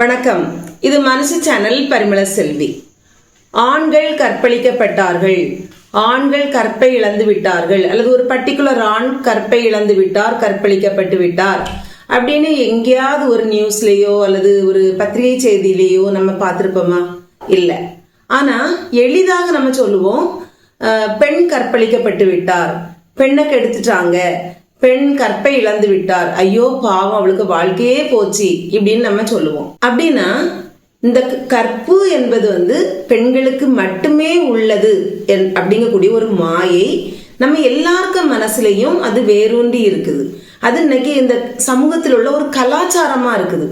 வணக்கம். இது மனசு சேனல் பரிமள செல்வி. ஆண்கள் கற்பழிக்கப்பட்டார்கள். ஆண்கள் கற்பை இழந்து விட்டார்கள். அல்லது ஒரு பர்டிகுலர் ஆண் கற்பை இழந்து விட்டார் கற்பழிக்கப்பட்டு விட்டார். அப்படின்னு எங்கேயாவது ஒரு நியூஸ்லேயோ அல்லது ஒரு பத்திரிகை செய்தியிலேயோ நம்ம பார்த்துருப்போமா? இல்லை. ஆனால் எளிதாக நம்ம சொல்லுவோம் பெண் கற்பழிக்கப்பட்டு விட்டார். பெண்ணை கெடுத்துட்டாங்க. பெண் கற்பை இழந்து விட்டார். ஐயோ பாவம் அவளுக்கு வாழ்க்கையே போச்சு இப்படின்னு நம்ம சொல்லுவோம். அப்படின்னா இந்த கற்பு என்பது வந்து பெண்களுக்கு மட்டுமே உள்ளது என்- அப்படிங்கக்கூடிய ஒரு மாயை நம்ம எல்லாருக்கும் மனசுலையும் அது வேரூண்டி இருக்குது. அது இன்னைக்கு இந்த சமூகத்தில் உள்ள ஒரு கலாச்சாரமா இருக்குது.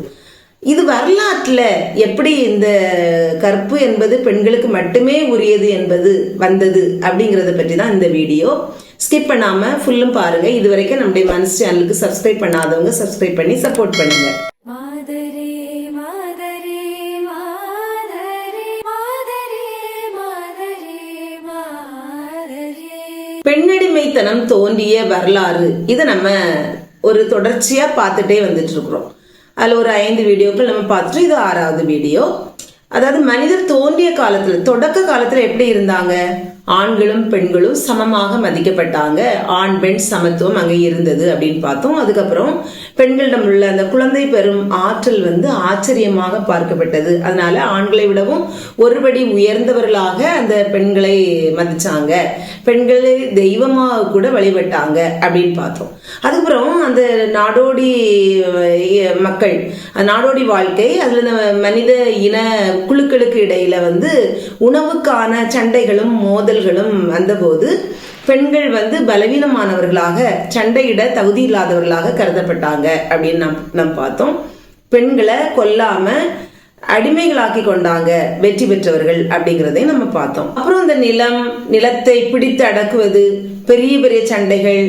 இது வரலாற்றுல எப்படி இந்த கற்பு என்பது பெண்களுக்கு மட்டுமே உரியது என்பது வந்தது அப்படிங்கிறத பற்றி தான் இந்த வீடியோ. ஸ்கிப் பண்ணாம ஃபுல்லும் பாருங்க. இது வரைக்கும் நம்முடைய மனசு சேனலுக்கு சப்ஸ்கிரைப் பண்ணாதவங்க சப்ஸ்கிரைப் பண்ணி சப்போர்ட் பண்ணுங்க. மாதரே மாதரே மாதரே மாதரே மாதரே மாதரே. பெண்ணடிமைத்தனம் தோன்றிய வரலாறு. இதை நம்ம ஒரு தொடர்ச்சியா பார்த்துட்டே வந்துட்டு இருக்கிறோம் அதுல ஒரு ஐந்து வீடியோக்கள் நம்ம பார்த்துட்டு இது ஆறாவது வீடியோ. அதாவது மனிதர் தோன்றிய காலத்துல தொடக்க காலத்துல எப்படி இருந்தாங்க? ஆண்களும் பெண்களும் சமமாக மதிக்கப்பட்டாங்க. ஆண் பெண் சமத்துவம் அங்கே இருந்தது அப்படின்னு பார்த்தோம். அதுக்கப்புறம் பெண்களிடம் உள்ள அந்த குழந்தை பெறும் ஆற்றல் வந்து ஆச்சரியமாக பார்க்கப்பட்டது. அதனால ஆண்களை விடவும் ஒருபடி உயர்ந்தவர்களாக அந்த பெண்களை மதிச்சாங்க. பெண்களை தெய்வமாக கூட வழிபட்டாங்க அப்படின்னு பார்த்தோம். அதுக்கப்புறம் அந்த நாடோடி மக்கள் நாடோடி வாழ்க்கை அதில் இந்த மனித இன குழுக்களுக்கு இடையில வந்து உணவுக்கான சண்டைகளும் மோதல் மோதல்களும் வந்தபோது பெண்கள் வந்து பலவீனமானவர்களாக சண்டையிட தகுதி இல்லாதவர்களாக கருதப்பட்டாங்க அப்படின்னு நாம் நாம் பார்த்தோம். பெண்களை கொல்லாம அடிமைகளாக்கி கொண்டாங்க வெற்றி பெற்றவர்கள் அப்படிங்கிறதையும் நம்ம பார்த்தோம். அப்புறம் இந்த நிலம் நிலத்தை பிடித்து அடக்குவது பெரிய பெரிய சண்டைகள்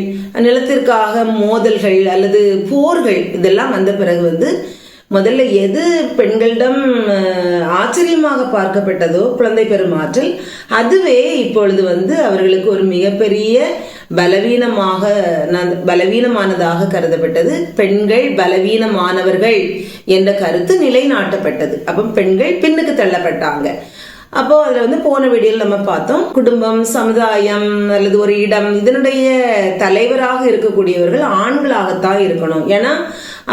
நிலத்திற்காக மோதல்கள் அல்லது போர்கள் இதெல்லாம் வந்த பிறகு வந்து முதல்ல எது பெண்களிடம் ஆச்சரியமாக பார்க்கப்பட்டதோ குழந்தை பெறும் ஆற்றல் அதுவே இப்பொழுது வந்து அவர்களுக்கு ஒரு மிகப்பெரிய பலவீனமாக ந- பலவீனமானதாக கருதப்பட்டது. பெண்கள் பலவீனமானவர்கள் என்ற கருத்து நிலைநாட்டப்பட்டது. அப்போ பெண்கள் பின்னுக்கு தள்ளப்பட்டாங்க. அப்போ அதுல வந்து போன வீடியோல நம்ம பார்த்தோம். குடும்பம் சமுதாயம் அல்லது ஒரு இடம் இதனுடைய தலைவராக இருக்கக்கூடியவர்கள் ஆண்களாகத்தான் இருக்கணும். ஏன்னா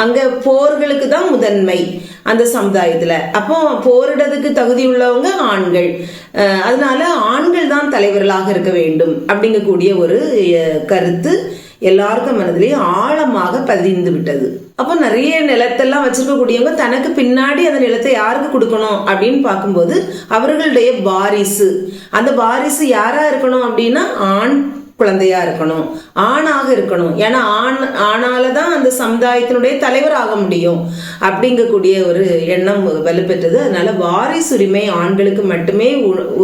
அங்க போர்களுக்கு தான் முதன்மை அந்த சமுதாயத்துல. அப்போ போரிடதுக்கு தகுதி உள்ளவங்க ஆண்கள். அதனால ஆண்கள் தான் தலைவர்களாக இருக்க வேண்டும் அப்படிங்கக்கூடிய ஒரு கருத்து எல்லாருக்கும் மனதிலேயே ஆழமாக பதிந்து விட்டது. அப்போ நிறைய நிலத்தெல்லாம் வச்சிருக்கக்கூடியவங்க தனக்கு பின்னாடி அந்த நிலத்தை யாருக்கு கொடுக்கணும் அப்படின்னு பார்க்கும்போது அவர்களுடைய வாரிசு. அந்த வாரிசு யாரா இருக்கணும் அப்படின்னா ஆண் குழந்தையா இருக்கணும் ஆணாக இருக்கணும். ஏன்னா ஆண் ஆணால தான் அந்த சமுதாயத்தினுடைய தலைவர் ஆக முடியும் அப்படிங்கக்கூடிய ஒரு எண்ணம் வலுப்பெற்றது. அதனால வாரிசுரிமை ஆண்களுக்கு மட்டுமே உரு-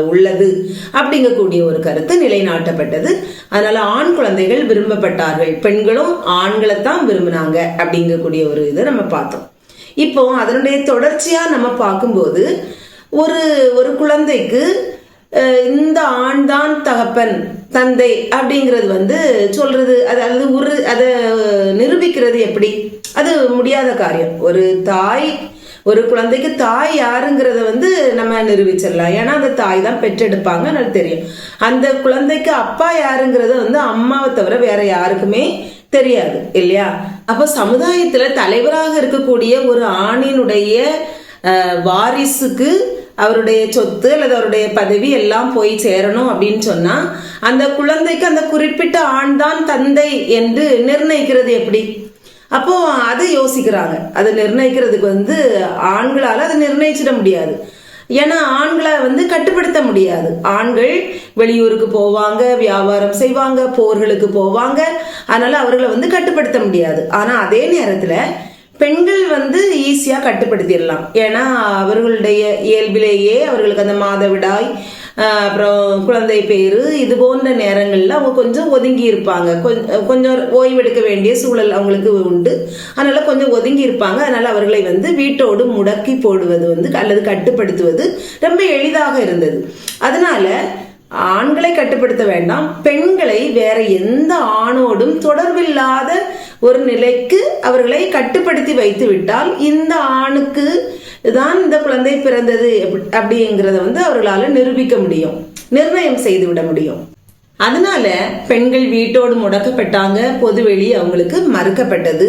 உள்ளது அப்படிங்கக்கூடிய ஒரு கருத்து நிலைநாட்டப்பட்டது. அதனால ஆண் குழந்தைகள் விரும்பப்பட்டார்கள். பெண்களும் ஆண்களை தான் விரும்பினாங்க அப்படிங்கக்கூடிய ஒரு இதை நம்ம பார்த்தோம். இப்போ அதனுடைய தொடர்ச்சியா நம்ம பார்க்கும்போது ஒரு ஒரு குழந்தைக்கு இந்த ஆண் தான் தகப்பன் தந்தை அப்படிங்கிறது வந்து சொல்றது. அதாவது ஒரு அதை நிரூபிக்கிறது எப்படி? அது முடியாத காரியம். ஒரு தாய் ஒரு குழந்தைக்கு தாய் யாருங்கிறத வந்து நம்ம நிரூபிச்சிடலாம். ஏன்னா அந்த தாய் தான் பெற்றெடுப்பாங்க எனக்கு தெரியும். அந்த குழந்தைக்கு அப்பா யாருங்கிறத வந்து அம்மாவை தவிர வேற யாருக்குமே தெரியாது இல்லையா? அப்போ சமுதாயத்துல தலைவராக இருக்கக்கூடிய ஒரு ஆணினுடைய வாரிசுக்கு அவருடைய சொத்து அல்லது அவருடைய பதவி எல்லாம் போய் சேரணும் அப்படின்னு சொன்னா அந்த குழந்தைக்கு அந்த குறிப்பிட்ட ஆண் தான் தந்தை என்று நிர்ணயிக்கிறது எப்படி? அப்போ அதை யோசிக்கிறாங்க. அதை நிர்ணயிக்கிறதுக்கு வந்து ஆண்களால் அதை நிர்ணயிச்சிட முடியாது. ஏன்னா ஆண்களை வந்து கட்டுப்படுத்த முடியாது. ஆண்கள் வெளியூருக்கு போவாங்க வியாபாரம் செய்வாங்க போர்களுக்கு போவாங்க. அதனால அவர்களை வந்து கட்டுப்படுத்த முடியாது. ஆனா அதே நேரத்துல பெண்கள் வந்து ஈஸியா கட்டுப்படுத்திடலாம். ஏன்னா அவர்களுடைய இயல்பிலேயே அவர்களுக்கு அந்த மாதவிடாய் அப்புறம் குழந்தை பேரு இது போன்ற நேரங்கள்ல அவங்க கொஞ்சம் ஒதுங்கி இருப்பாங்க. கொஞ்சம் கொஞ்சம் ஓய்வெடுக்க வேண்டிய சூழல் அவங்களுக்கு உண்டு. அதனால கொஞ்சம் ஒதுங்கி இருப்பாங்க. அதனால அவர்களை வந்து வீட்டோடு முடக்கி போடுவது வந்து அல்லது கட்டுப்படுத்துவது ரொம்ப எளிதாக இருந்தது. அதனால ஆண்களை கட்டுப்படுத்த வேண்டாம் பெண்களை வேற எந்த ஆணோடும் தொடர்பில்லாத ஒரு நிலைக்கு அவர்களை கட்டுப்படுத்தி வைத்து விட்டால் இந்த ஆணுக்கு தான் இந்த குழந்தை பிறந்தது அப்படிங்கிறத வந்து அவர்களால் நிரூபிக்க முடியும் நிர்ணயம் செய்து விட முடியும். அதனால பெண்கள் வீட்டோடு முடக்கப்பட்டாங்க பொதுவெளி அவங்களுக்கு மறுக்கப்பட்டது.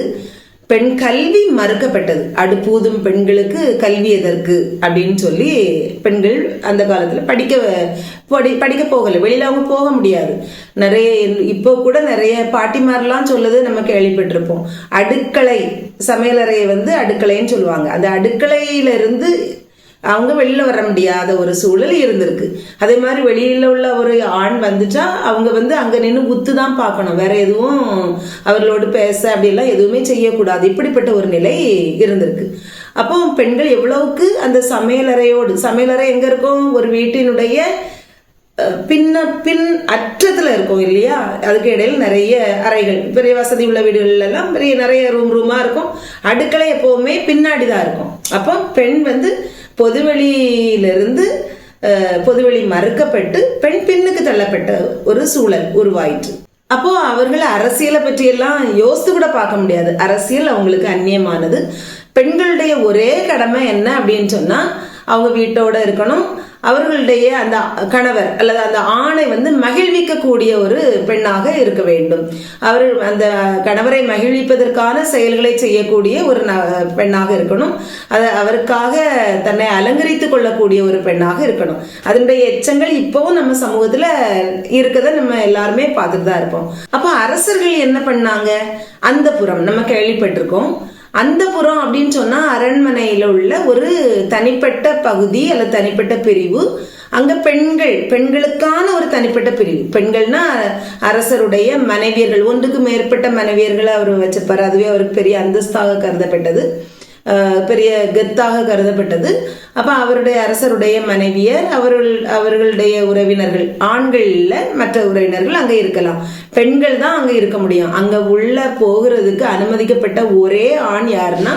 பெண் கல்வி மறுக்கப்பட்டது. அடுப்பூதும் பெண்களுக்கு கல்வி எதற்கு? அப்படின்னு சொல்லி பெண்கள் அந்த காலத்துல படிக்க படி படிக்க போகல. வெளியில அவங்க போக முடியாது. நிறைய இப்போ கூட நிறைய பாட்டிமார்லாம் சொல்லுது நம்ம கேள்விப்பட்டிருப்போம். அடுக்களை சமையலறையை வந்து அடுக்கலைன்னு சொல்லுவாங்க. அந்த அடுக்கலையில இருந்து அவங்க வெளியில் வர முடியாத ஒரு சூழல் இருந்திருக்கு. அதே மாதிரி வெளியில் உள்ள ஒரு ஆண் வந்துட்டா அவங்க வந்து அங்கே நின்று உத்து தான் பார்க்கணும். வேற எதுவும் அவர்களோடு பேச அப்படிலாம் எதுவுமே செய்யக்கூடாது. இப்படிப்பட்ட ஒரு நிலை இருந்திருக்கு. அப்போ பெண்கள் எவ்வளவுக்கு அந்த சமையலறையோடு சமையலறை எங்கே இருக்கும்? ஒரு வீட்டினுடைய பின்ன பின் அற்றத்தில் இருக்கும் இல்லையா? அதுக்கு இடையில் நிறைய அறைகள். பெரிய வசதி உள்ள வீடுகள்லாம் பெரிய நிறைய ரூம் ரூமாக இருக்கும். அடுக்களை எப்போவுமே பின்னாடி தான் இருக்கும். அப்போ பெண் வந்து பொதுவெளியிலிருந்து பொதுவெளி மறுக்கப்பட்டு பெண் பின்னுக்கு தள்ளப்பட்ட ஒரு சூழல் உருவாயிற்று. அப்போ அவர்கள் அரசியலை பற்றியெல்லாம் யோசித்து கூட பார்க்க முடியாது. அரசியல் அவங்களுக்கு அந்நியமானது. பெண்களுடைய ஒரே கடமை என்ன அப்படின்னு சொன்னா அவங்க வீட்டோட இருக்கணும் அவர்களுடைய அந்த கணவர் அல்லது அந்த ஆணை வந்து மகிழ்விக்கக்கூடிய ஒரு பெண்ணாக இருக்க வேண்டும். அவர் அந்த கணவரை மகிழ்விப்பதற்கான செயல்களை செய்யக்கூடிய ஒரு ந- பெண்ணாக இருக்கணும். அது அவருக்காக தன்னை அலங்கரித்துக் கொள்ளக்கூடிய ஒரு பெண்ணாக இருக்கணும். அதனுடைய எச்சங்கள் இப்போவும் நம்ம சமூகத்துல இருக்கிறத நம்ம எல்லாருமே பார்த்துட்டு தான் இருப்போம். அப்போ அரசர்கள் என்ன பண்ணாங்க? அந்த புறம் நம்ம கேள்விப்பட்டிருக்கோம். அந்த புறம் அப்படின்னு சொன்னா அரண்மனையில உள்ள ஒரு தனிப்பட்ட பகுதி அல்லது தனிப்பட்ட பிரிவு. அங்க பெண்கள் பெண்களுக்கான ஒரு தனிப்பட்ட பிரிவு. பெண்கள்னா அரசருடைய மனைவியர்கள் ஒன்றுக்கு மேற்பட்ட மனைவியர்களை அவர் வச்சுப்பார் அதுவே அவருக்கு பெரிய அந்தஸ்தாக கருதப்பட்டது. பெரிய கெத்தாக கருதப்பட்டது. அப்போ அவருடைய அரசருடைய மனைவியர் அவர்கள் அவர்களுடைய உறவினர்கள் ஆண்கள்ல மற்ற உறவினர்கள் அங்கே இருக்கலாம். பெண்கள் தான் அங்கே இருக்க முடியும். அங்கே உள்ள போகிறதுக்கு அனுமதிக்கப்பட்ட ஒரே ஆண் யாருன்னா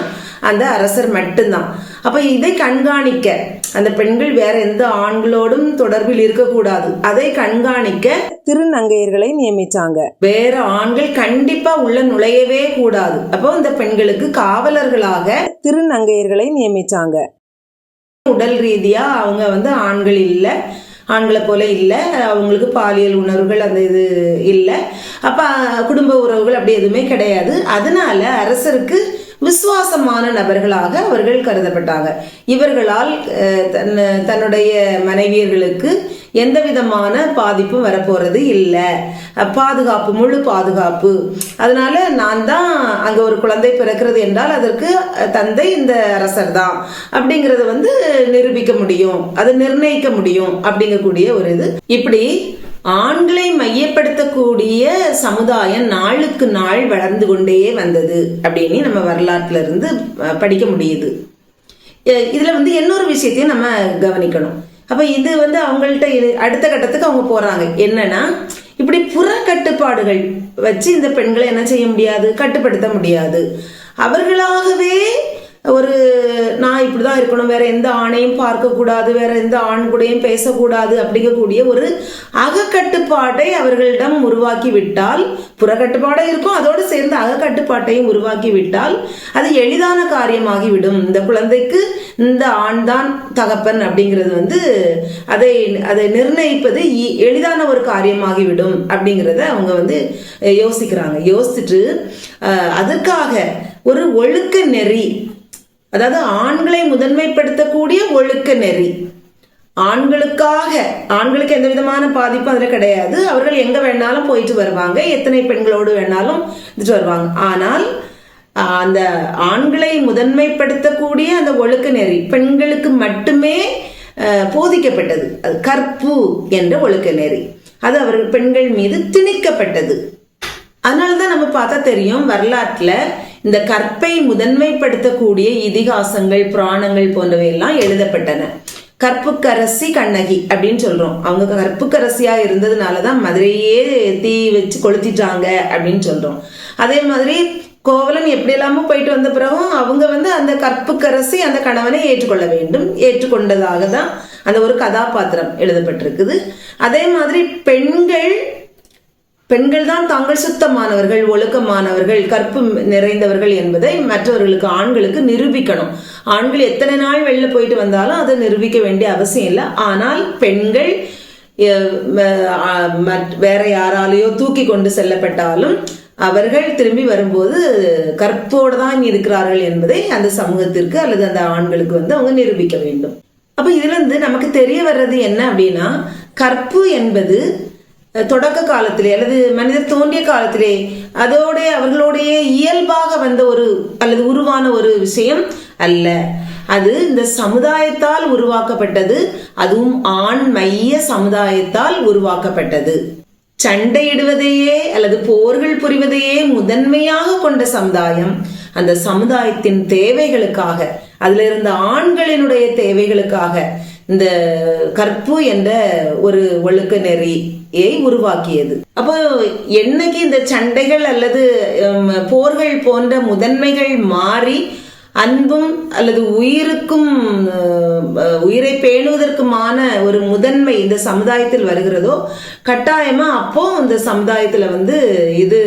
அந்த அரசர் மட்டும்தான். அப்போ இதை கண்காணிக்க அந்த பெண்கள் வேற எந்த ஆண்களோடும் தொடர்பில் இருக்கக்கூடாது. அதை கண்காணிக்க திருநங்கையர்களை நியமிச்சாங்க. வேற ஆண்கள் கண்டிப்பா உள்ள நுழையவே கூடாது. அப்போ இந்த பெண்களுக்கு காவலர்களாக திருநங்கையர்களை நியமிச்சாங்க. உடல் ரீதியா அவங்க வந்து ஆண்கள் இல்லை. ஆண்களை போல இல்லை. அவங்களுக்கு பாலியல் உணர்வுகள் அந்த இது இல்லை. அப்ப குடும்ப உறவுகள் அப்படி எதுவுமே கிடையாது. அதனால அரசருக்கு விசுவாசமான நபர்களாக அவர்கள் கருதப்பட்டாங்க. இவர்களால் தன் தன்னுடைய மனைவியர்களுக்கு எந்த விதமான பாதிப்பும் வரப்போறது இல்லை. பாதுகாப்பு முழு பாதுகாப்பு. அதனால நான் தான் அங்க ஒரு குழந்தை பிறக்கிறது என்றால் அதற்கு தந்தை இந்த அரசர் தான். அப்படிங்கறத வந்து நிரூபிக்க முடியும். அதை நிர்ணயிக்க முடியும். அப்படிங்கக்கூடிய ஒரு இது. இப்படி ஆண்களை மையப்படுத்தக்கூடிய சமுதாயம் நாளுக்கு நாள் வளர்ந்து கொண்டே வந்தது அப்படின்னு நம்ம வரலாற்றுல இருந்து படிக்க முடியுது. இதுல வந்து இன்னொரு விஷயத்தையும் நம்ம கவனிக்கணும். அப்ப இது வந்து அவங்கள்ட்ட அடுத்த கட்டத்துக்கு அவங்க போறாங்க. என்னன்னா இப்படி புற கட்டுப்பாடுகள் வச்சு இந்த பெண்களை என்ன செய்ய முடியாது? கட்டுப்படுத்த முடியாது. அவர்களாகவே ஒரு இப்படி தான் இருக்கணும். வேற எந்த ஆணையும் பார்க்கக்கூடாது. வேற எந்த ஆண் கூடையும் பேசக்கூடாது அப்படிங்கக்கூடிய ஒரு அகக்கட்டுப்பாட்டை அவர்களிடம் உருவாக்கி விட்டால் புறக்கட்டுப்பாடும் இருக்கும். அதோடு சேர்ந்து அகக்கட்டுப்பாட்டையும் உருவாக்கி விட்டால் அது எளிதான காரியமாகிவிடும். இந்த குழந்தைக்கு இந்த ஆண் தான் தகப்பன் அப்படிங்கிறது வந்து அதை அதை நிர்ணயிப்பது இ- எளிதான ஒரு காரியமாகிவிடும் அப்படிங்கிறத அவங்க வந்து யோசிக்கிறாங்க. யோசிச்சுட்டு அதற்காக ஒரு ஒழுக்க நெறி அதாவது ஆண்களை முதன்மைப்படுத்தக்கூடிய ஒழுக்க நெறி. ஆண்களுக்காக ஆண்களுக்கு எந்த விதமான பாதிப்பும் அதில் கிடையாது. அவர்கள் எங்கே வேணாலும் போயிட்டு வருவாங்க. எத்தனை பெண்களோடு வேணாலும் இருந்துட்டு வருவாங்க. ஆனால் அந்த ஆண்களை முதன்மைப்படுத்தக்கூடிய அந்த ஒழுக்க நெறி பெண்களுக்கு மட்டுமே போதிக்கப்பட்டது. அது கற்பு என்ற ஒழுக்க நெறி. அது அவர்கள் பெண்கள் மீது திணிக்கப்பட்டது. அதனால தான் நம்ம பார்த்தா தெரியும் வரலாற்றில் இந்த கற்பை முதன்மைப்படுத்தக்கூடிய இதிகாசங்கள் புராணங்கள் போன்றவை எல்லாம் எழுதப்பட்டன. கற்புக்கரசி கண்ணகி அப்படின்னு சொல்றோம். அவங்க கற்புக்கரசியா இருந்ததுனால தான் மதுரையே தீ வச்சு கொளுத்திட்டாங்க அப்படின்னு சொல்றோம். அதே மாதிரி கோவலன் எப்படி எல்லாமோ போயிட்டு வந்த பிறகும் அவங்க வந்து அந்த கற்புக்கரசி அந்த கணவனை ஏற்றுக்கொள்ள வேண்டும். ஏற்றுக்கொண்டதாக தான் அந்த ஒரு கதாபாத்திரம் எழுதப்பட்டிருக்குது. அதே மாதிரி பெண்கள் பெண்கள் தான் தாங்கள் சுத்தமானவர்கள் ஒழுக்கமானவர்கள் கற்பு நிறைந்தவர்கள் என்பதை மற்றவர்களுக்கு ஆண்களுக்கு நிரூபிக்கணும். ஆண்கள் எத்தனை நாள் வெளில போயிட்டு வந்தாலும் அதை நிரூபிக்க வேண்டிய அவசியம் இல்லை. ஆனால் பெண்கள் வேற யாராலேயோ தூக்கி கொண்டு செல்லப்பட்டாலும் அவர்கள் திரும்பி வரும்போது கற்போடு தான் இருக்கிறார்கள் என்பதை அந்த சமூகத்திற்கு அல்லது அந்த ஆண்களுக்கு வந்து அவங்க நிரூபிக்க வேண்டும். அப்ப இதுல இருந்து நமக்கு தெரிய வர்றது என்ன அப்படின்னா கற்பு என்பது தொடக்க காலத்திலே அல்லது மனிதர் தோன்றிய காலத்திலே அதோட அவர்களுடைய இயல்பாக வந்த ஒரு அல்லது உருவான ஒரு விஷயம் அல்ல. அது இந்த சமுதாயத்தால் உருவாக்கப்பட்டது அதுவும் ஆண் மைய சமுதாயத்தால் உருவாக்கப்பட்டது. சண்டையிடுவதையே அல்லது போர்கள் புரிவதையே முதன்மையாக கொண்ட சமுதாயம் அந்த சமுதாயத்தின் தேவைகளுக்காக அதுல இருந்த ஆண்களினுடைய தேவைகளுக்காக இந்த கற்பு என்ற ஒரு ஒழுக்க நெறியை உருவாக்கியது. அப்போ என்னைக்கு இந்த சண்டைகள் அல்லது போர்கள் போன்ற முதன்மைகள் மாறி அன்பும் அல்லது உயிருக்கும் உயிரை பேணுவதற்குமான ஒரு முதன்மை இந்த சமுதாயத்தில் வருகிறதோ கட்டாயமா அப்போ இந்த சமுதாயத்துல வந்து இது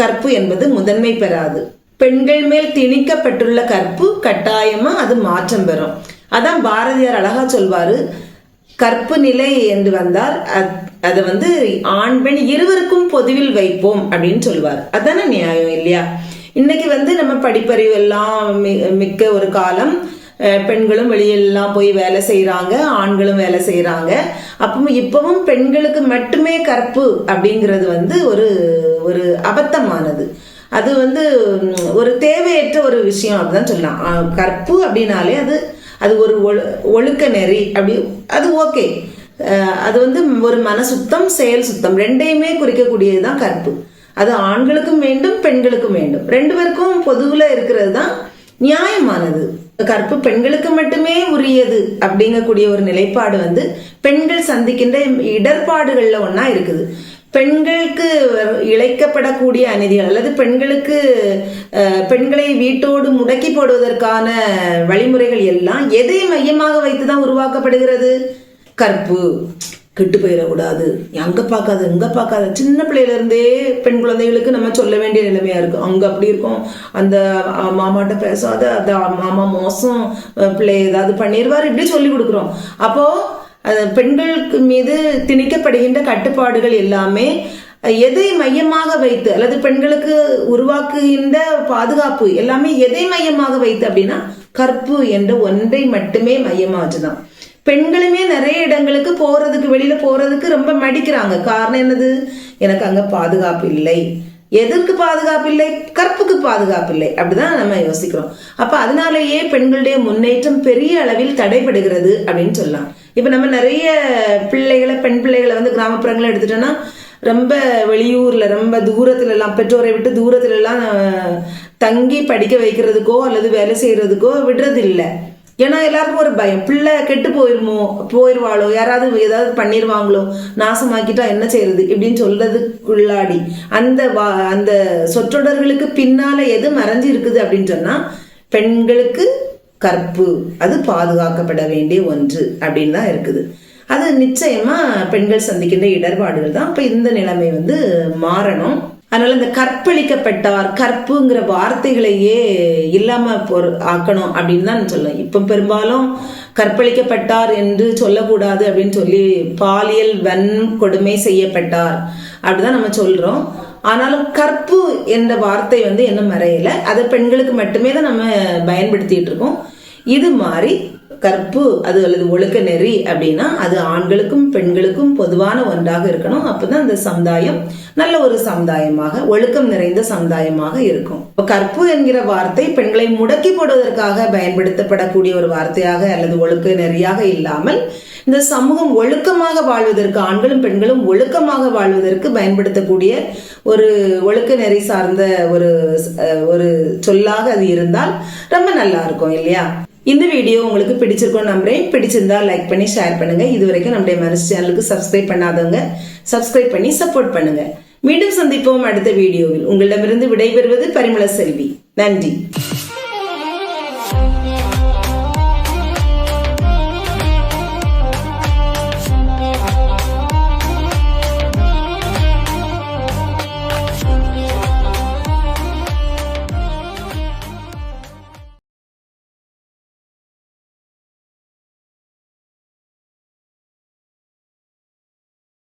கற்பு என்பது முதன்மை பெறாது. பெண்கள் மேல் திணிக்கப்பட்டுள்ள கற்பு கட்டாயமா அது மாற்றம் பெறும். அதான் பாரதியார் அழகா சொல்வாரு கற்பு நிலை என்று வந்தால் அத்- அதை வந்து ஆண் பெண் இருவருக்கும் பொதுவில் வைப்போம் அப்படின்னு சொல்வார். அதானே நியாயம் இல்லையா? இன்னைக்கு வந்து நம்ம படிப்பறிவு எல்லாம் மி- மிக்க ஒரு காலம் பெண்களும் வெளியெல்லாம் போய் வேலை செய்கிறாங்க ஆண்களும் வேலை செய்கிறாங்க அப்போ இப்பவும் பெண்களுக்கு மட்டுமே கற்பு அப்படிங்கிறது வந்து ஒரு ஒரு அபத்தமானது. அது வந்து ஒரு தேவையற்ற ஒரு விஷயம் அப்படிதான் சொல்லலாம். கற்பு அப்படின்னாலே அது அது ஒரு ஒழு ஒழுக்க நெறி அப்படி அது ஓகே. அது வந்து ஒரு மன சுத்தம் செயல் சுத்தம். ரெண்டையுமே குறிக்கக்கூடியது தான் கற்பு. அது ஆண்களுக்கும் வேண்டும் பெண்களுக்கும் வேண்டும். ரெண்டு பேருக்கும் பொதுவில் இருக்கிறது தான் நியாயமானது. கற்பு பெண்களுக்கு மட்டுமே உரியது அப்படிங்கக்கூடிய ஒரு நிலைப்பாடு வந்து பெண்கள் சந்திக்கின்ற இடர்பாடுகளில் ஒன்றா இருக்குது. பெண்களுக்கு இழைக்கப்படக்கூடிய அநீதிகள் அல்லது பெண்களுக்கு பெண்களை வீட்டோடு முடக்கி போடுவதற்கான வழிமுறைகள் எல்லாம் எதை மையமாக வைத்து தான் உருவாக்கப்படுகிறது? கற்பு. கெட்டு போயிடக்கூடாது. அங்கே பார்க்காத இங்கே பார்க்காத. சின்ன பிள்ளையிலேருந்தே பெண் குழந்தைகளுக்கு நம்ம சொல்ல வேண்டிய நிலைமையாக இருக்கும். அங்கே அப்படி இருக்கும். அந்த மாமாட்ட பேசாத அந்த மாமா மோசம் பிள்ளை ஏதாவது பண்ணிடுவார் இப்படி சொல்லி கொடுக்குறோம். அப்போது பெண்களுக்கு மீது திணிக்கப்படுகின்ற கட்டுப்பாடுகள் எல்லாமே எதை மையமாக வைத்து அல்லது பெண்களுக்கு உருவாக்குகின்ற பாதுகாப்பு எல்லாமே எதை மையமாக வைத்து அப்படின்னா கற்பு என்ற ஒன்றை மட்டுமே மையமா வச்சுதான் பெண்களுமே நிறைய இடங்களுக்கு போறதுக்கு வெளியில போறதுக்கு ரொம்ப மடிக்கிறாங்க. காரணம் என்னது? எனக்கு அங்க பாதுகாப்பு இல்லை. எதற்கு பாதுகாப்பு இல்லை? கற்புக்கு பாதுகாப்பு இல்லை. அப்படிதான் நம்ம யோசிக்கிறோம். அப்ப அதனாலேயே பெண்களுடைய முன்னேற்றம் பெரிய அளவில் தடைபடுகிறது அப்படின்னு சொல்லலாம். இப்போ நம்ம நிறைய பிள்ளைகளை பெண் பிள்ளைகளை வந்து கிராமப்புறங்களை எடுத்துட்டோம்னா ரொம்ப வெளியூரில் ரொம்ப தூரத்துலலாம் பெற்றோரை விட்டு தூரத்துலலாம் தங்கி படிக்க வைக்கிறதுக்கோ அல்லது வேலை செய்கிறதுக்கோ விடுறது இல்லை ஏன்னா எல்லாருக்கும் ஒரு பயம். பிள்ளை கெட்டு போயிருமோ போயிடுவாளோ யாராவது ஏதாவது பண்ணிடுவாங்களோ நாசமாக்கிட்டா என்ன செய்யறது இப்படின்னு சொல்றதுக்குள்ளாடி அந்த வா- அந்த சொற்றொடர்களுக்கு பின்னால எது மறைஞ்சு இருக்குது அப்படின்னு சொன்னா பெண்களுக்கு கற்பு அது பாதுகாக்கப்பட வேண்டிய ஒன்று அப்படின்னு தான் இருக்குது. அது நிச்சயமா பெண்கள் சந்திக்கின்ற இடர்பாடுகள் தான். அப்ப இந்த நிலைமை வந்து மாறணும். அதனால இந்த கற்பழிக்கப்பட்டார் கற்புங்கிற வார்த்தைகளையே இல்லாம பொரு ஆக்கணும் அப்படின்னு தான் சொல்லலாம் இப்ப பெரும்பாலும் கற்பழிக்கப்பட்டார் என்று சொல்லக்கூடாது அப்படின்னு சொல்லி பாலியல் வன்கொடுமை செய்யப்பட்டார் அப்படிதான் நம்ம சொல்றோம். ஆனாலும் கற்பு என்ற வார்த்தை வந்து என்ன மறையல. அதை பெண்களுக்கு மட்டுமே தான் நம்ம பயன்படுத்திட்டு இருக்கோம். இது மாதிரி கற்பு அது அல்லது ஒழுக்க நெறி அப்படின்னா அது ஆண்களுக்கும் பெண்களுக்கும் பொதுவான ஒன்றாக இருக்கணும். அப்பதான் அந்த சமுதாயம் நல்ல ஒரு சமுதாயமாக ஒழுக்கம் நிறைந்த சமுதாயமாக இருக்கும். கற்பு என்கிற வார்த்தை பெண்களை முடக்கி போடுவதற்காக பயன்படுத்தப்படக்கூடிய ஒரு வார்த்தையாக அல்லது ஒழுக்க நெறியாக இல்லாமல் இந்த சமூகம் ஒழுக்கமாக வாழ்வதற்கு ஆண்களும் பெண்களும் ஒழுக்கமாக வாழ்வதற்கு பயன்படுத்தக்கூடிய ஒரு ஒழுக்க நெறி சார்ந்த ஒரு ஒரு சொல்லாக அது இருந்தால் ரொம்ப நல்லா இருக்கும் இல்லையா? இந்த வீடியோ உங்களுக்கு பிடிச்சிருக்கோம் நம்புறேன். பிடிச்சிருந்தா லைக் பண்ணி ஷேர் பண்ணுங்க. இது வரைக்கும் நம்முடைய மரிஸ் சேனலுக்கு சப்ஸ்கிரைப் பண்ணாதவங்க சப்ஸ்கிரைப் பண்ணி சப்போர்ட் பண்ணுங்க. மீண்டும் சந்திப்போம் அடுத்த வீடியோவில் உங்களிடமிருந்து விடைபெறுவது பரிமள செல்வி. நன்றி.